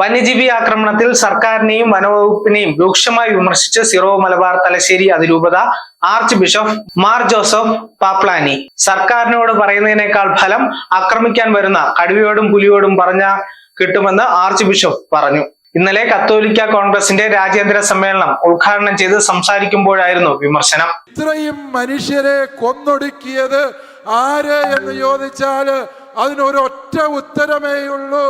വന്യജീവി ആക്രമണത്തിൽ സർക്കാരിനെയും വനവകുപ്പിനെയും രൂക്ഷമായി വിമർശിച്ച് സിറോ മലബാർ തലശ്ശേരി അതിരൂപത archbishop Mar Joseph Pamplany. സർക്കാരിനോട് പറയുന്നതിനേക്കാൾ ഫലം ആക്രമിക്കാൻ വരുന്ന കടുവയോടും പുലിയോടും പറഞ്ഞ കിട്ടുമെന്ന് ആർച്ച് ബിഷപ്പ് പറഞ്ഞു. ഇന്നലെ കത്തോലിക്ക കോൺഗ്രസിന്റെ രാജ്യാന്തര സമ്മേളനം ഉദ്ഘാടനം ചെയ്ത് സംസാരിക്കുമ്പോഴായിരുന്നു വിമർശനം. ഇത്രയും മനുഷ്യരെ കൊന്നൊടുക്കിയത് ആര് എന്ന് ചോദിച്ചാൽ അതിനൊരൊറ്റ ഉത്തരമേയുള്ളൂ.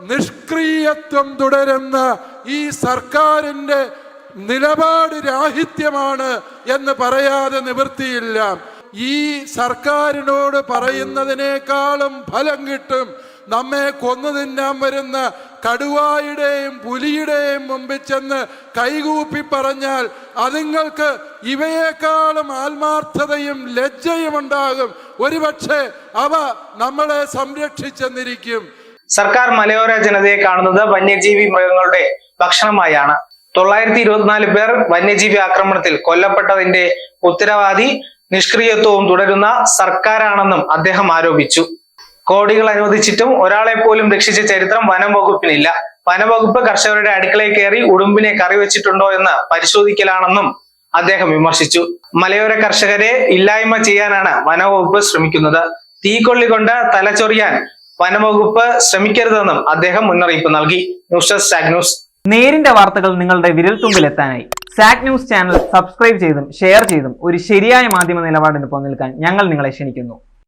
നിഷ്ക്രിയത്വം തുടരുന്ന ഈ സർക്കാരിന്റെ നിലപാട് രാഹിത്യമാണ് എന്ന് പറയാതെ നിവൃത്തിയില്ല. ഈ സർക്കാരിനോട് പറയുന്നതിനേക്കാളും ഫലം കിട്ടും നമ്മെ കൊന്നു തിന്നാൻ വരുന്ന കടുവായുടെയും പുലിയുടെയും മുമ്പിൽ ചെന്ന് കൈകൂപ്പി പറഞ്ഞാൽ അതുങ്ങൾക്ക് ഇവയേക്കാളും ആത്മാർത്ഥതയും ലജ്ജയും ഉണ്ടാകും. ഒരുപക്ഷെ അവ നമ്മളെ സംരക്ഷിച്ചെന്നിരിക്കും. സർക്കാർ മലയോര ജനതയെ കാണുന്നത് വന്യജീവി മൃഗങ്ങളുടെ ഭക്ഷണമായാണ്. തൊള്ളായിരത്തി ഇരുപത്തിനാല് പേർ വന്യജീവി ആക്രമണത്തിൽ കൊല്ലപ്പെട്ടതിന്റെ ഉത്തരവാദി നിഷ്ക്രിയത്വവും തുടരുന്ന സർക്കാരാണെന്നും അദ്ദേഹം ആരോപിച്ചു. കോടികൾ അനുവദിച്ചിട്ടും ഒരാളെ പോലും രക്ഷിച്ച ചരിത്രം വനം വകുപ്പിനില്ല. വനംവകുപ്പ് കർഷകരുടെ അടുക്കളയിൽ കയറി ഉടുമ്പിനെ കറി വെച്ചിട്ടുണ്ടോ എന്ന് പരിശോധിക്കലാണെന്നും അദ്ദേഹം വിമർശിച്ചു. മലയോര കർഷകരെ ഇല്ലായ്മ ചെയ്യാനാണ് വനവകുപ്പ് ശ്രമിക്കുന്നത്. തീക്കൊള്ളി കൊണ്ട് തലചൊറിയാൻ വനംവകുപ്പ് ശ്രമിക്കരുതെന്നും അദ്ദേഹം മുന്നറിയിപ്പ് നൽകി. ന്യൂസ് ഡെസ്ക് സാഗ് ന്യൂസ്. നേരിന്റെ വാർത്തകൾ നിങ്ങളുടെ വിരൽത്തുമ്പിലെത്താനായി സാക് ന്യൂസ് ചാനൽ സബ്സ്ക്രൈബ് ചെയ്തും ഷെയർ ചെയ്തും ഒരു ശരിയായ മാധ്യമ നിലപാടിന് നിൽക്കാൻ ഞങ്ങൾ നിങ്ങളെ ക്ഷണിക്കുന്നു.